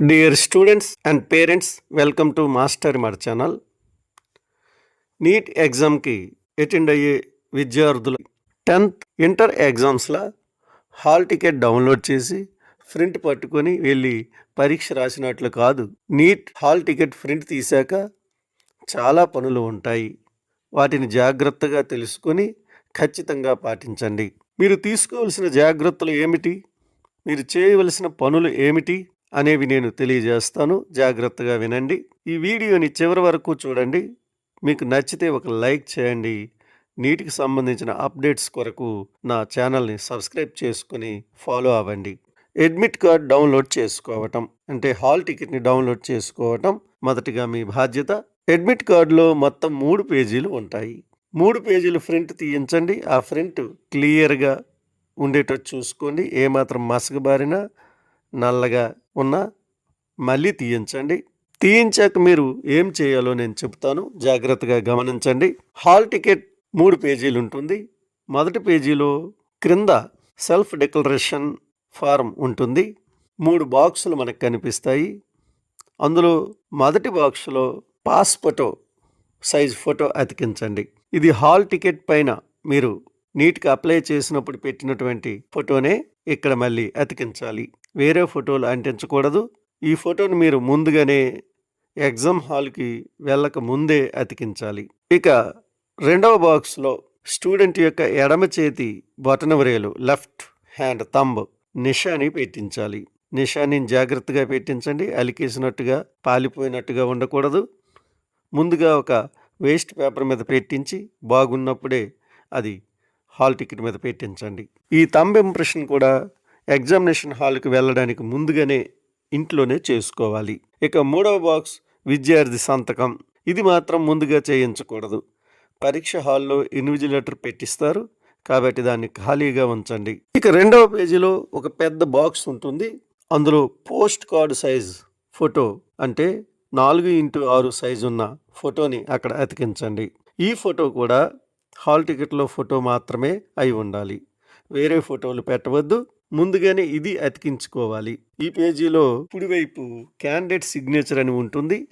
Dear students and parents welcome to master మర్ channel NEET ఎగ్జామ్కి attend అయ్యే విద్యార్థులు టెన్త్ ఇంటర్ ఎగ్జామ్స్లో హాల్ టికెట్ డౌన్లోడ్ చేసి ప్రింట్ పట్టుకొని వెళ్ళి పరీక్ష రాసినట్లు కాదు నీట్ హాల్ టికెట్ ప్రింట్ తీశాక చాలా పనులు ఉంటాయి వాటిని జాగ్రత్తగా తెలుసుకొని ఖచ్చితంగా పాటించండి మీరు తీసుకోవలసిన జాగ్రత్తలు ఏమిటి మీరు చేయవలసిన పనులు ఏమిటి అనేవి నేను తెలియజేస్తాను. జాగ్రత్తగా వినండి. ఈ వీడియోని చివరి వరకు చూడండి. మీకు నచ్చితే ఒక లైక్ చేయండి. నీటికి సంబంధించిన అప్డేట్స్ కొరకు నా ఛానల్ని సబ్స్క్రైబ్ చేసుకుని ఫాలో అవ్వండి. అడ్మిట్ కార్డ్ డౌన్లోడ్ చేసుకోవటం అంటే హాల్ టికెట్ని డౌన్లోడ్ చేసుకోవటం మొదటిగా మీ బాధ్యత. అడ్మిట్ కార్డులో మొత్తం మూడు పేజీలు ఉంటాయి. మూడు పేజీలు ఫ్రింట్ తీయించండి. ఆ ఫ్రింట్ క్లియర్గా ఉండేటట్టు చూసుకోండి. ఏమాత్రం మసకబారినా నల్లగా ఉన్న మళ్ళీ తీయించండి. తీయించాక మీరు ఏం చేయాలో నేను చెప్తాను. జాగ్రత్తగా గమనించండి. హాల్ టికెట్ మూడు పేజీలు ఉంటుంది. మొదటి పేజీలో క్రింద సెల్ఫ్ డిక్లరేషన్ ఫారం ఉంటుంది. మూడు బాక్సులు మనకు కనిపిస్తాయి. అందులో మొదటి బాక్స్లో పాస్ ఫోటో సైజ్ ఫోటో అతికించండి. ఇది హాల్ టికెట్ పైన మీరు నీట్గా అప్లై చేసినప్పుడు పెట్టినటువంటి ఫోటోనే ఇక్కడ మళ్ళీ అతికించాలి. వేరే ఫోటోలు అంటించకూడదు. ఈ ఫోటోను మీరు ముందుగానే ఎగ్జామ్ హాల్కి వెళ్ళక ముందే అతికించాలి. ఇక రెండవ బాక్స్లో స్టూడెంట్ యొక్క ఎడమ చేతి బొటనవరేలు లెఫ్ట్ హ్యాండ్ తంబ్ నిషాని పెట్టించాలి. నిషాని జాగ్రత్తగా పెట్టించండి. అలికేసినట్టుగా పాలిపోయినట్టుగా ఉండకూడదు. ముందుగా ఒక వేస్ట్ పేపర్ మీద పెట్టించి బాగున్నప్పుడే అది హాల్ టికెట్ మీద పెట్టించండి. ఈ తంబ్ ఇంప్రెషన్ కూడా ఎగ్జామినేషన్ హాల్కి వెళ్ళడానికి ముందుగానే ఇంట్లోనే చేసుకోవాలి. ఇక మూడవ బాక్స్ విద్యార్థి సంతకం. ఇది మాత్రం ముందుగా చేయించకూడదు. పరీక్ష హాల్లో ఇన్విజిలేటర్ పెట్టిస్తారు. కాబట్టి దాన్ని ఖాళీగా ఉంచండి. ఇక రెండవ పేజీలో ఒక పెద్ద బాక్స్ ఉంటుంది. అందులో పోస్ట్ కార్డు సైజ్ ఫోటో అంటే నాలుగు ఇంటూ ఆరు సైజు ఉన్న ఫోటోని అక్కడ అతికించండి. ఈ ఫోటో కూడా హాల్ టికెట్లో ఫోటో మాత్రమే అయి ఉండాలి. వేరే ఫోటోలు పెట్టవద్దు. ముందుగానే ఇది అతికించుకోవాలి. ఈ పేజీలో కుడివైపు క్యాండిడేట్ సిగ్నేచర్ అని ఉంటుంది.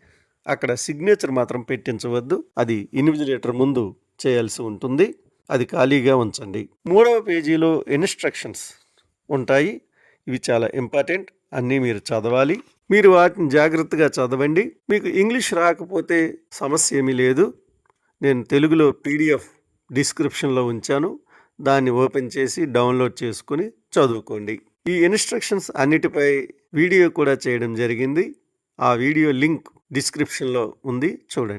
అక్కడ సిగ్నేచర్ మాత్రం పెట్టించవద్దు. అది ఇన్విజిలేటర్ ముందు చేయాల్సి ఉంటుంది. అది ఖాళీగా ఉంచండి. మూడవ పేజీలో ఇన్స్ట్రక్షన్స్ ఉంటాయి. ఇవి చాలా ఇంపార్టెంట్. అన్నీ మీరు చదవాలి. మీరు వాటిని జాగ్రత్తగా చదవండి. మీకు ఇంగ్లీష్ రాకపోతే సమస్య ఏమీ లేదు. నేను తెలుగులో పీడిఎఫ్ డిస్క్రిప్షన్లో ఉంచాను. దాన్ని ఓపెన్ చేసి డౌన్లోడ్ చేసుకుని చదువుకోండి. ఈ ఇన్స్ట్రక్షన్స్ అన్నిటిపై వీడియో కూడా చేయడం జరిగింది. ఆ వీడియో లింక్ డిస్క్రిప్షన్లో ఉంది. చూడండి.